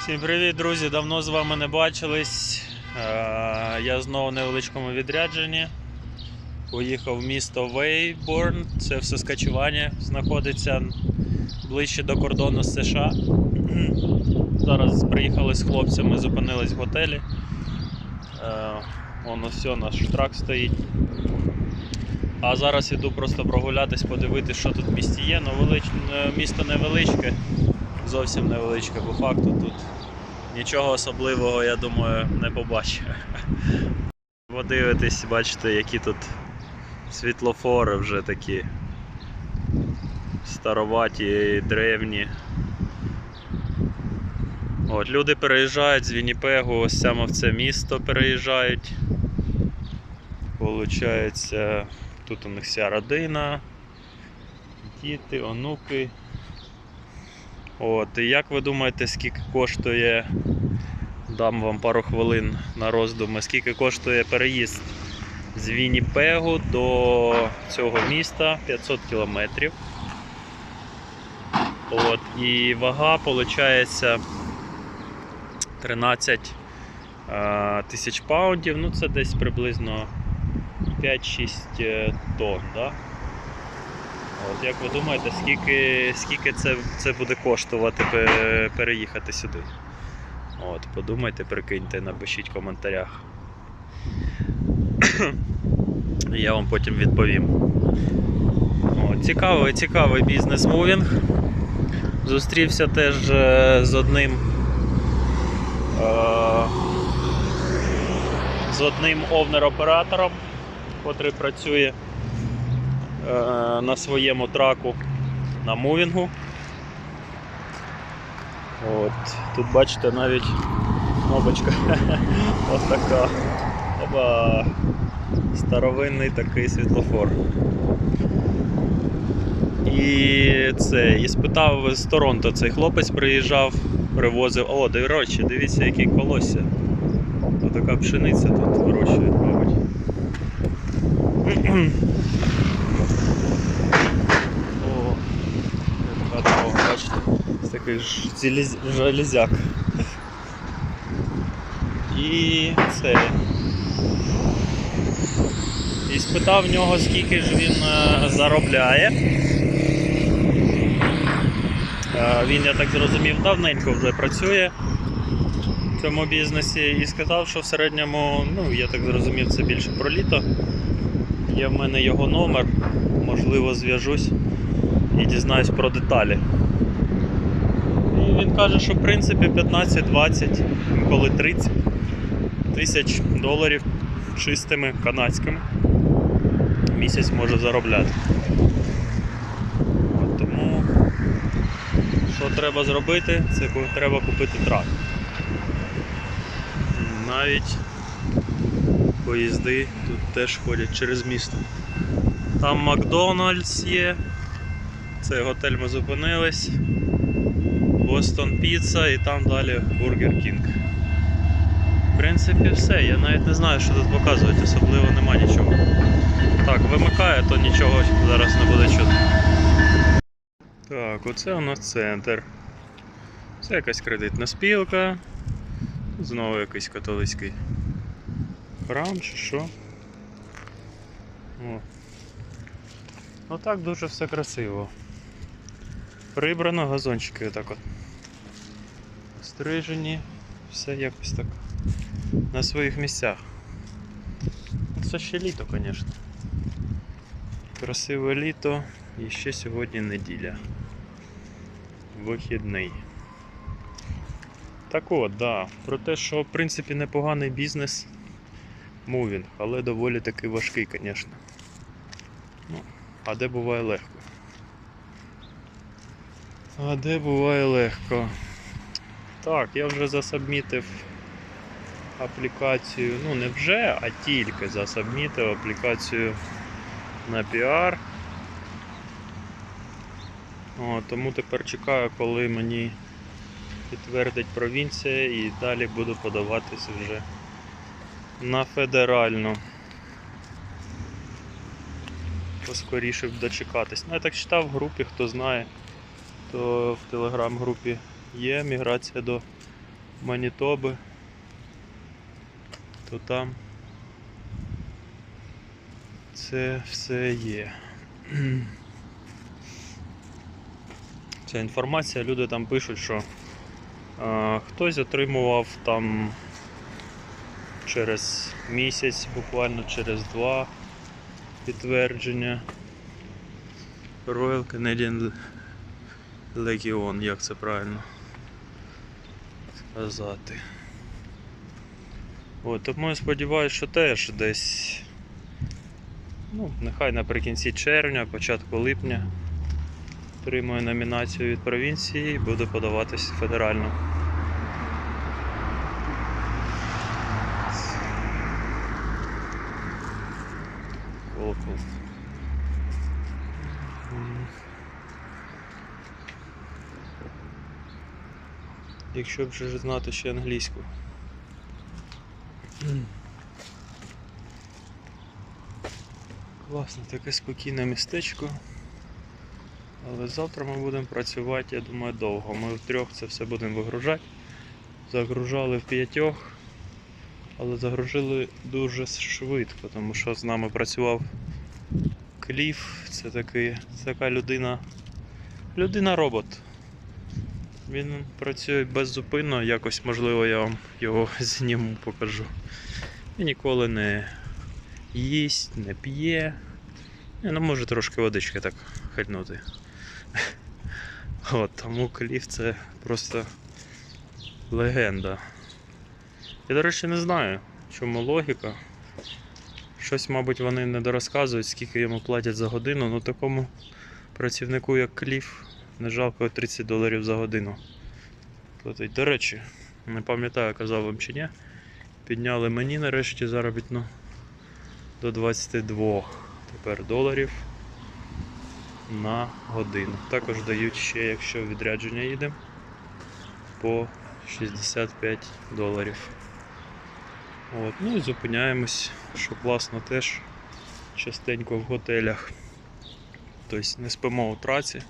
Всім привіт, друзі! Давно з вами не бачились. Е, Я знову в невеличкому відрядженні. Поїхав в місто Вейборн, це в Саскачевані, знаходиться ближче до кордону з США. Зараз приїхали з хлопцями, зупинились в готелі. Е, Вон все, наш трак стоїть. А зараз іду просто прогулятись, подивитись, що тут в місті є. Е, місто невеличке, зовсім невеличке, по факту тут нічого особливого, я думаю, не побачу. Подивитись, бачите, які тут світлофори вже такі староваті, древні. От, люди переїжджають з Вінніпегу, ось саме в це місто переїжджають. Получається, тут у них вся родина, діти, онуки. От, і як ви думаєте, скільки коштує, дам вам пару хвилин на роздуми, скільки коштує переїзд з Вінніпегу до цього міста 500 кілометрів. От, і вага виходить 13 е, тисяч паундів, ну це десь приблизно 5-6 тонн. Да? От, як ви думаєте, скільки, скільки це, це буде коштувати переїхати сюди? От, подумайте, прикиньте, напишіть в коментарях. Я вам потім відповім. От, цікавий, цікавий бізнес-мувінг. Зустрівся теж е, з одним. е, З одним овнер-оператором, котрий працює на своєму траку на мувінгу. От, тут бачите навіть кнопочка ось така. Оба старовинний такий світлофор. І це, і спитав з Торонто цей хлопець приїжджав, привозив. О, до речі, дивіться, які колосся. Отака пшениця тут вирощують, мабуть. О, яка дорога, бачите, з таких ж зеліз- железяк. І це. І спитав в нього, скільки ж він е, заробляє. Е, Він, я так зрозумів, давненько вже працює в цьому бізнесі і сказав, що в середньому, ну, я так зрозумів, це більше про літо. Є в мене його номер, можливо, зв'яжусь і дізнаюсь про деталі. Він каже, що в принципі 15-20, інколи 30 тисяч доларів чистими канадськими місяць може заробляти. От тому що треба зробити, це треба купити трак. Навіть поїзди тут теж ходять через місто. Там Макдональдс є. Цей готель ми зупинились. Бостон Піца і там далі Бургер Кінг. В принципі, все. Я навіть не знаю, що тут показують, особливо нема нічого. Так, вимикає, то нічого зараз не буде чути. Так, оце у нас центр. Це якась кредитна спілка. Знову якийсь католицький храм чи що. О. Отак дуже все красиво. Прибрано газончики отак от. Стрижені, все якось так на своїх місцях. Це ще літо, звісно. Красиве літо і ще сьогодні неділя. Вихідний. Так от, да. Про те, що в принципі непоганий бізнес мувінг, але доволі таки важкий, звісно. Ну, а де буває легко? А де буває легко? Так, я вже засабмітив аплікацію, ну не вже, а тільки засабмітив аплікацію на піар. Тому тепер чекаю, коли мені підтвердить провінція і далі буду подаватися вже на федеральну. Поскоріше б дочекатись. Ну, я так читав в групі, хто знає, то в телеграм-групі є міграція до Манітоби, то там це все є. Ця інформація, люди там пишуть, що е, хтось отримував там через місяць, буквально через два підтвердження. Royal Canadian Legion, як це правильно сказати. От, тому я сподіваюся, що теж десь, ну, нехай наприкінці червня, початку липня отримую номінацію від провінції і буду подаватись федерально. Якщо б вже знати ще англійську. Класно, таке спокійне містечко. Але завтра ми будемо працювати, я думаю, довго. Ми втрьох це все будемо вигружати. Загружали в п'ятьох, але загружили дуже швидко, тому що з нами працював Кліф. Це такий, це така людина. Людина-робот. Він працює беззупинно, якось можливо я вам його зніму, покажу. Він ніколи не їсть, не п'є. Ну, може трошки водички так хильнути. От, тому Кліф це просто легенда. Я, до речі, не знаю, чому логіка. Щось, мабуть, вони не дорозказують, скільки йому платять за годину, ну такому працівнику, як Кліф, не жалко 30 доларів за годину. Платить. До речі, не пам'ятаю, казав вам чи ні. Підняли мені нарешті заробітну до 22 тепер доларів на годину. Також дають ще, якщо відрядження їдемо, по 65 доларів. От. Ну і зупиняємось, що класно теж частенько в готелях. Тобто не спимо у траці,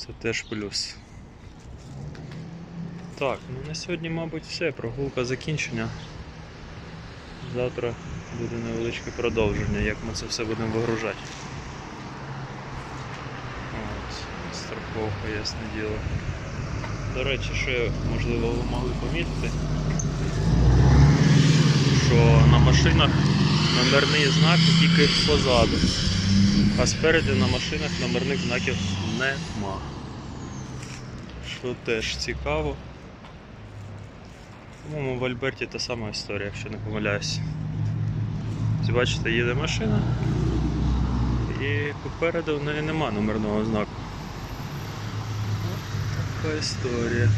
це теж плюс. Так, ну на сьогодні, мабуть, все. Прогулка закінчена. Завтра буде невеличке продовження, як ми це все будемо вигружати. От, страховка, ясне діло. До речі, ще можливо ви могли помітити, що на машинах номерний знак тільки позаду, а спереду на машинах номерних знаків нема. Що теж цікаво. По-моєму, в Альберті та сама історія, якщо не помиляюсь. Ось Бачите, їде машина і попереду в неї нема номерного знаку. От така історія.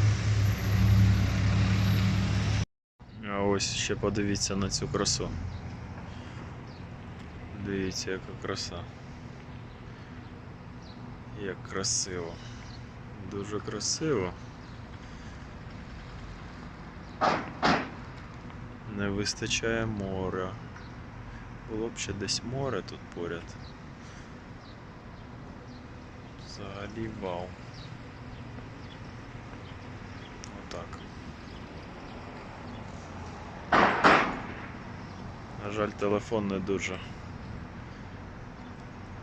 А ось ще подивіться на цю красу. Дивіться, яка краса. Як красиво. Дуже красиво. Не вистачає моря. Було б ще десь море тут поряд. Взагалі вау. Отак. На жаль, телефон не дуже.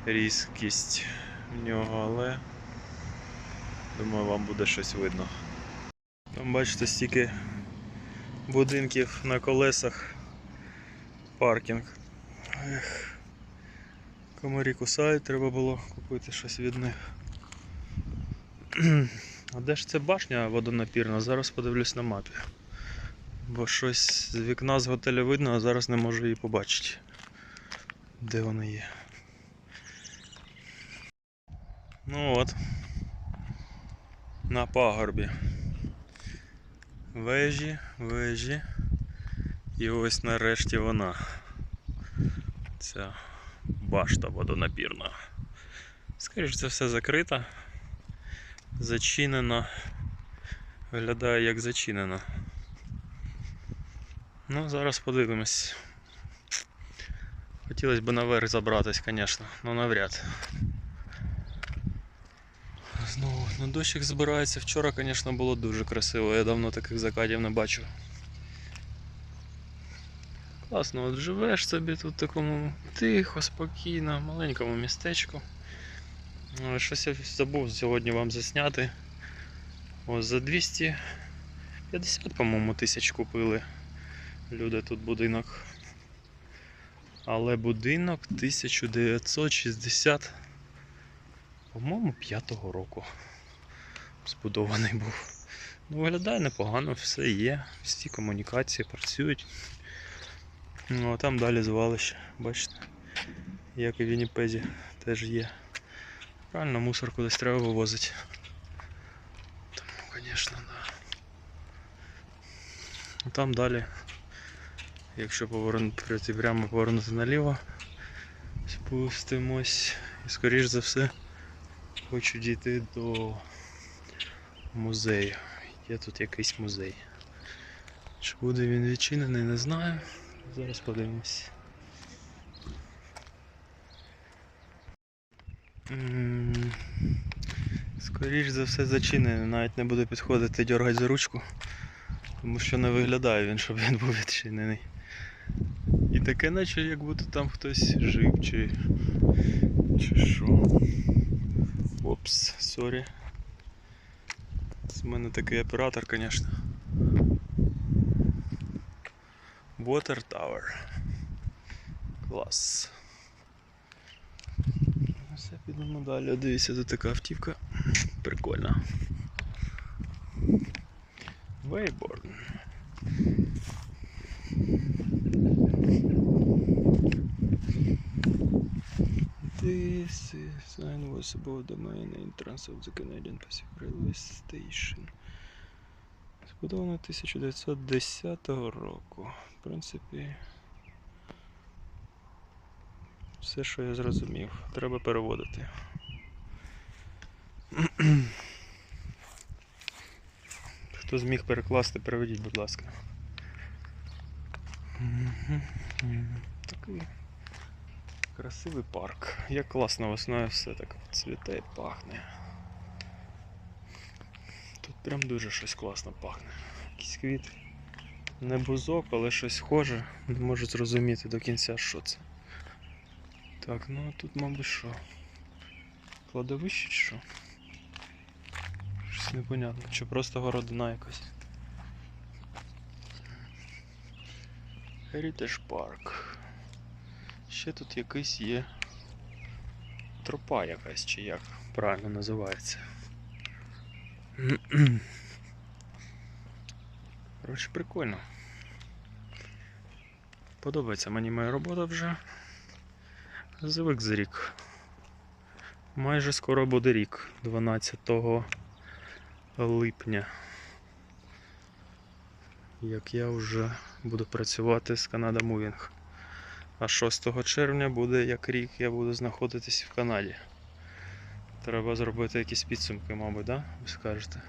Різкість в нього, але думаю вам буде щось видно. Там бачите стільки будинків на колесах. Паркінг. Ех. Комарі кусають, треба було купити щось від них. А де ж це башня водонапірна? Зараз подивлюсь на мапі. Бо щось з вікна з готелю видно, а зараз не можу її побачити. Де вона є? Ну от. На пагорбі. Вежі, вежі. І ось нарешті вона. Ця башта водонапірна. Скоріше це все закрита, зачинена. Виглядає як зачинена. Ну, зараз подивимось. Хотілося б наверх забратись, звісно, але навряд. Знову Ну, дощик збирається. Вчора, звісно, було дуже красиво. Я давно таких закатів не бачив. Класно, от живеш собі тут такому тихо, спокійно, маленькому містечку. Але Щось я забув сьогодні вам засняти. Ось за 250, по-моєму, тисяч купили люди тут будинок. Але будинок 1960, по-моєму, 5-го року збудований був. Ну, виглядає непогано, все є, всі комунікації працюють. Ну, а там далі звалище, бачите, як і в Вінніпезі теж є. Правильно, мусор кудись треба вивозити. Тому, звісно, да. Там далі, якщо повернути прямо повернути наліво, спустимось і скоріш за все хочу дійти до музею. Є тут якийсь музей. Чи буде він відчинений, не знаю. Зараз подивимось. М, Скоріш за все зачинений, навіть не буду підходити дергати за ручку, тому що не виглядає він, щоб він був відчинений. І таке, наче як будто там хтось жив чи. чи що. Опс, сорі. З мене такий оператор, звісно. Water Tower. Клас. Ну, Все, підемо далі. Дивіться, тут така автівка. Прикольна. Вейборн. This sign was above the main entrance of the Canadian Pacific Railway Station. Збудовано 1910 року. В принципі, все, що я зрозумів. Треба переводити. Хто зміг перекласти, переведіть, будь ласка. Такий красивий парк. Як класно весною все так цвіте і пахне. Тут прям дуже щось класно пахне. Якийсь квіт. Не бузок, але щось схоже. Не можу зрозуміти до кінця, що це. Так, ну а тут, мабуть, що? Кладовище чи що? Щось непонятно. Чи просто городина якась. Heritage Park. Ще тут якийсь є тропа якась, чи як правильно називається. Коротше, прикольно. Подобається мені моя робота вже. Звик за рік. Майже скоро буде рік, 12 липня. Як я вже буду працювати з Canada Moving. А 6 червня буде як рік я буду знаходитись в Канаді. Треба зробити якісь підсумки, мабуть, да? Ви скажете.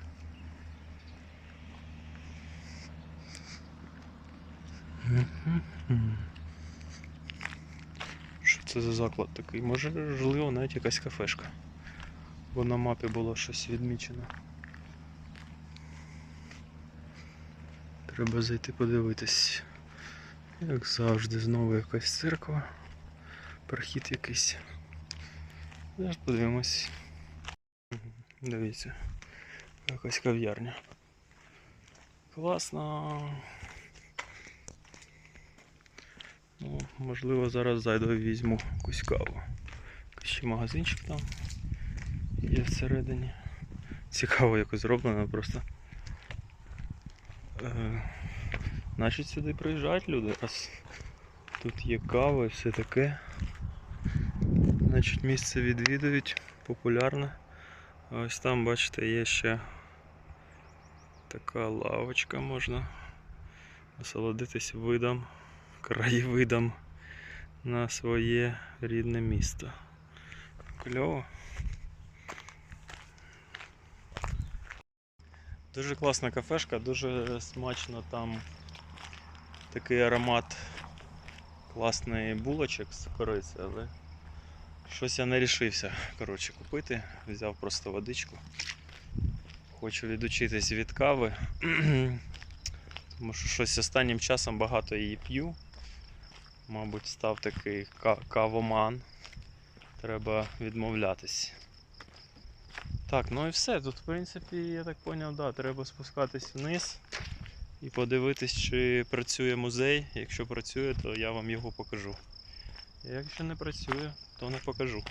Що це за заклад такий? Може, можливо, навіть якась кафешка. Бо на мапі було щось відмічено. Треба зайти подивитись. Як завжди, знову якась церква. Прохід якийсь. Зараз подивимось. Дивіться. Якась кав'ярня. Класно. Ну, можливо, зараз зайду і візьму якусь каву. Ще магазинчик там є всередині. Цікаво якось зроблено просто. Значить сюди приїжджають люди, раз тут є кава і все таке. Значить місце відвідують, популярне. Ось там, бачите, є ще така лавочка, можна насолодитись видом, краєвидом на своє рідне місто. Кльово. Дуже класна кафешка, дуже смачно там такий аромат класний булочок з кориці, але щось я не рішився коротше, купити. Взяв просто водичку Хочу відучитись від кави. Тому що щось останнім часом багато її п'ю. Мабуть, став такий кавоман. Треба відмовлятись. Так, ну і все. Тут, в принципі, я так зрозумів, да, треба спускатись вниз і подивитись, чи працює музей. Якщо працює, то я вам його покажу. Якщо не працює, то не покажу.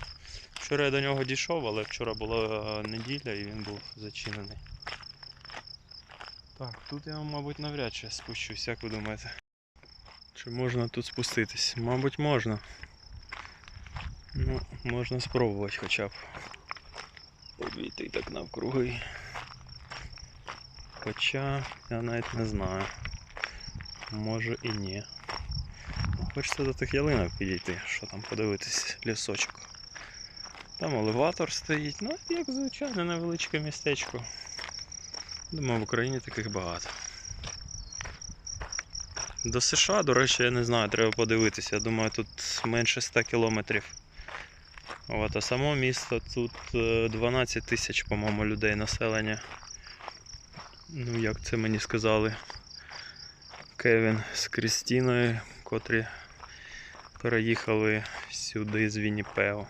Вчора я до нього дійшов, але вчора була е, неділя і він був зачинений. Так, тут я, мабуть, навряд чи спущусь, як ви думаєте? Чи можна тут спуститись? Мабуть, можна. Ну, можна спробувати хоча б. Обійти так навкруги. Хоча я навіть не знаю. Може і ні. Ну, Хочеться до тих ялинок підійти, що там подивитись, лісочок. Там елеватор стоїть, ну як звичайне невеличке містечко. Думаю, в Україні таких багато. До США, до речі, я не знаю, треба подивитися. Я думаю, тут менше 100 кілометрів. От, а само місто тут е, 12 тисяч, по-моєму, людей населення. Ну, як це мені сказали. Кевін з Крістіною, котрі переїхали сюди з Вінніпео.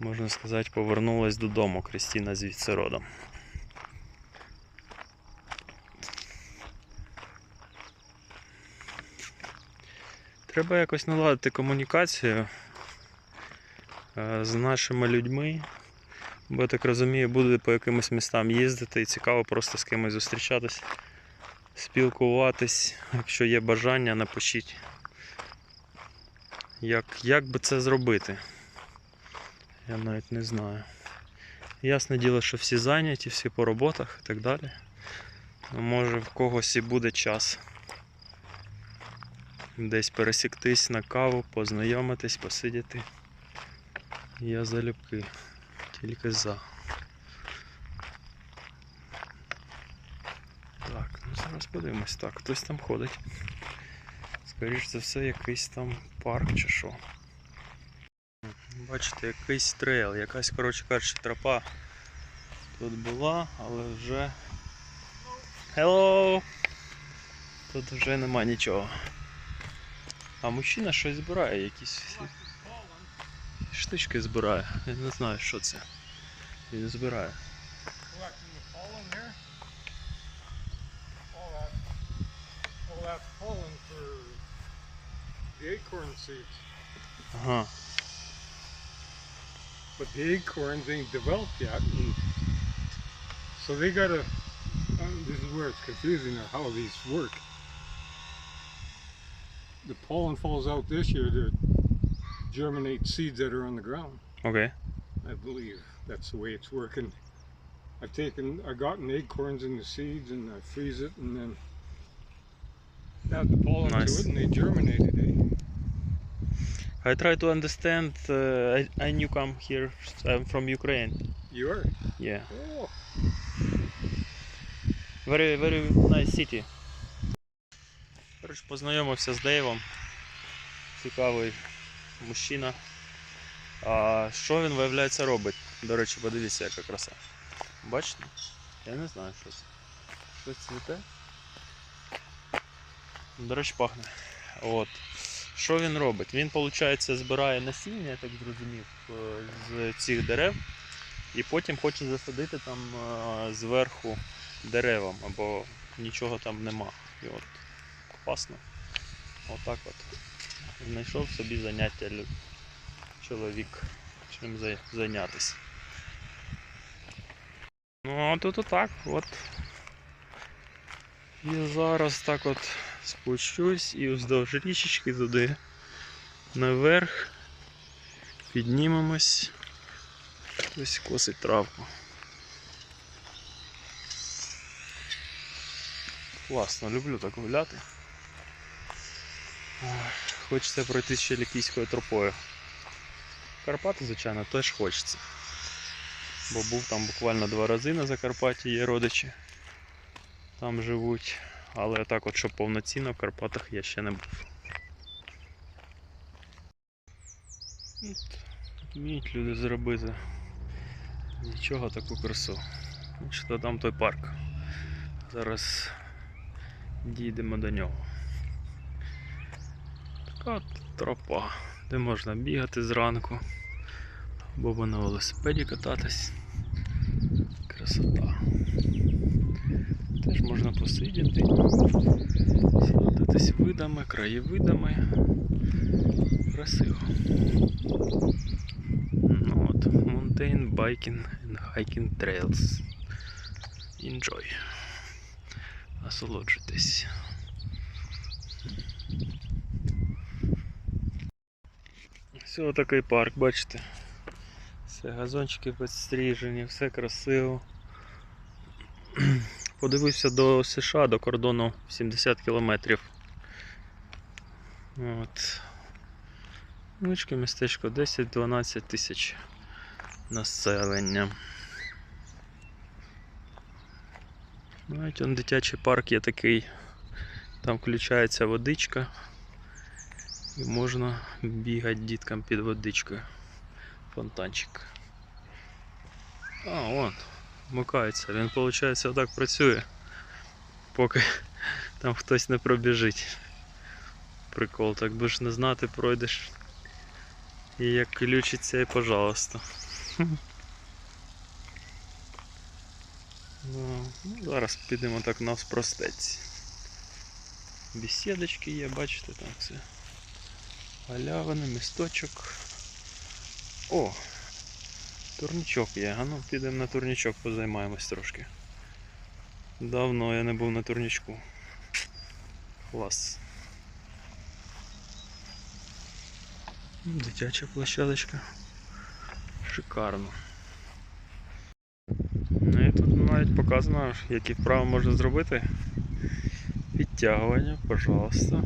Можна сказати, повернулась додому Крістіна звідси родом. Треба якось наладити комунікацію е, з нашими людьми. Бо я так розумію, буде по якимось містам їздити і цікаво просто з кимось зустрічатись, спілкуватись. Якщо є бажання, напишіть. Як, як би це зробити? Я навіть не знаю. Ясне діло, що всі зайняті, всі по роботах і так далі. Може в когось і буде час десь пересіктись на каву, познайомитись, посидіти. Я залюбки, тільки за. Так, ну зараз подивимось. Так, хтось там ходить. Скоріше за все, якийсь там парк чи що. Бачите, якийсь трейл, якась, коротше кажучи, тропа тут була, але вже. Hello! Тут вже нема нічого. А мужчина щось збирає, якісь штучки збирає. Я не знаю, що це. Він збирає. collecting the pollen there. All that, all that pollen for the acorn seeds. Ага. But the acorns ain't developed yet. And so they gotta, um, this is where it's confusing of how these work. The pollen falls out this year to germinate seeds that are on the ground. Окей. I believe that's the way it's working. I've taken, I gotten acorns in the seeds and I freeze it and then add the pollen Nice. to it and they germinated. Eh? I try to understand. Uh, I, I new come here. I'm from Ukraine. You are? Yeah. Oh, Very, very nice city. Коротше, познайомився з Дейвом. Цікавий мужчина. А що він, виявляється, робить? До речі, подивіться, яка краса. Бачите? Я не знаю, що це. Щось цвіте. До речі, пахне. От. Що він робить? Він, виходить, збирає насіння, я так зрозумів, е, з цих дерев. І потім хоче засадити там е, зверху деревом, або нічого там нема. І от класно. Отак от. Знайшов собі заняття чоловік, чим зайнятися. Ну, а тут отак, от. І зараз так от спущусь і вздовж річечки туди наверх. Піднімемось. Хтось косить травку. Класно, люблю так гуляти. Ой, Хочеться пройти ще лікійською тропою. Карпати, звичайно, теж хочеться. Бо був там буквально два рази на Закарпатті, є родичі. Там живуть. Але так от, щоб повноцінно в Карпатах я ще не був. Вміють люди зробити Нічого таку красу. Що там той парк. Зараз дійдемо до нього. Така тропа, де можна бігати зранку або на велосипеді кататись. Красота. Теж можна посидіти, насолодитись видами, краєвидами. Красиво. Ну от, Mountain Biking and Hiking Trails. Enjoy. Насолоджуйтесь. Все такий парк, бачите. Все, газончики підстрижені, все красиво. Подивився до США, до кордону 70 кілометрів. От. Невеличке містечко 10-12 тисяч населення. Навіть он дитячий парк є такий. Там включається водичка. І можна бігати діткам під водичкою. Фонтанчик. А, вон, вмикається. Він, виходить, отак працює, поки там хтось не пробіжить. Прикол, так будеш не знати, пройдеш. І як ключиться, і пожалуйста. Ну, ну, зараз підемо так навспростець. Бесідочки є, бачите, там все. Галявини, місточок. О! Турнічок є. А ну підемо на турнічок позаймаємось трошки. Давно я не був на турнічку. Клас. Дитяча площадочка. Шикарно. Ну і тут навіть показано, які вправи можна зробити. Підтягування, пожалуйста.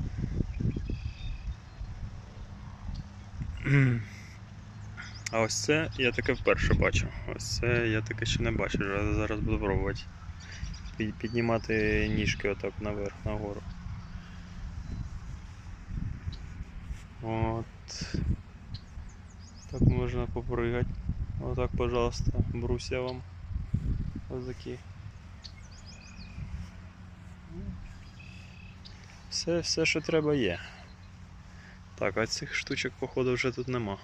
А ось це я таке вперше бачу. Ось це я таке ще не бачив, зараз- буду пробувати. Піднімати ніжки отак наверх, нагору. От. Так можна попригати. Отак, пожалуйста, бруся вам. Козаки. Все, все, що треба є. Так, а цих штучок, походу, вже тут нема.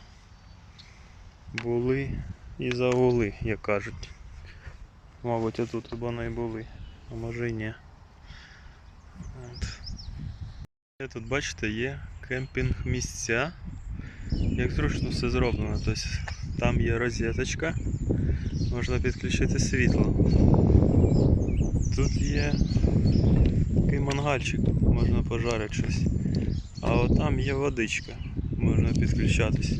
Були і загули, як кажуть. Мабуть, отут вони і були, а може і ні. От. Тут, бачите, є кемпінг місця. Як зручно все зроблено. Тобто там є розеточка, можна підключити світло. Тут є такий мангальчик, можна пожарити щось. А от там є водичка, можна підключатись.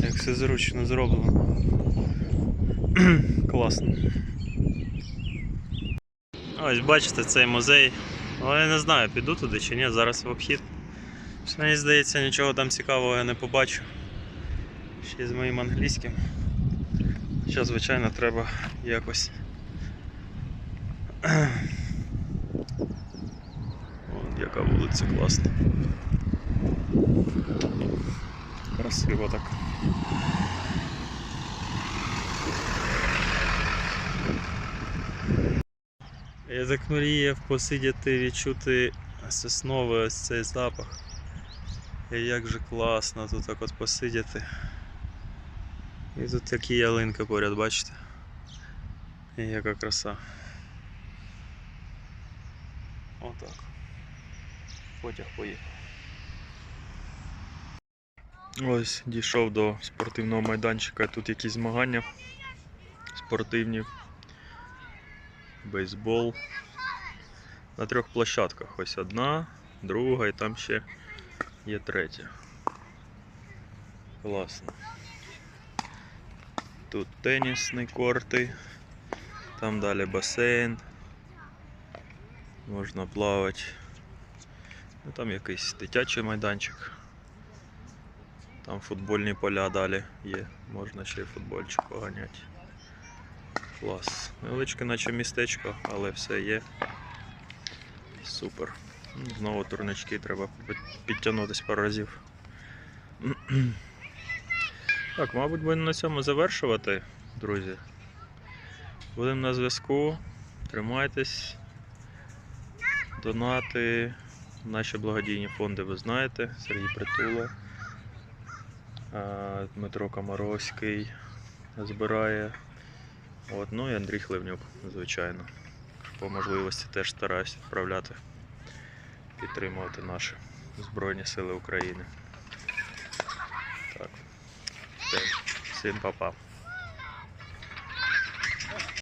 Як все зручно зроблено. Класно. Ось бачите цей музей. Але я не знаю, піду туди чи ні, зараз в обхід. Мені здається, нічого там цікавого я не побачу. Ще з моїм англійським. Хоча, звичайно, треба якось. Вон вулиця класна. Красиво так. Я так мріяв посидіти, відчути сосновий ось цей запах. І як же класно тут так от посидіти. І тут такі ялинки поряд, бачите? І яка краса. Отак. Потяг поїхав. Ось дійшов до спортивного майданчика. Тут якісь змагання спортивні. Бейсбол. На трьох площадках. Ось одна, друга і там ще є третя. Класно. Тут тенісні корти, там далі басейн. Можна плавати. Ну, там якийсь дитячий майданчик. Там футбольні поля далі є, можна ще й футбольчик поганяти. Клас. Невеличке наче містечко, але все є. Супер. Ну, Знову турнички треба під- підтягнутися пару разів. Так, мабуть, будемо на цьому завершувати. друзі. Будемо на зв'язку. Тримайтесь. Донати. Наші благодійні фонди ви знаєте. Сергій Притула. Дмитро Комаровський збирає. От, ну і Андрій Хливнюк, звичайно. По можливості теж стараюсь відправляти, підтримувати наші Збройні Сили України. Так. Всім па-па.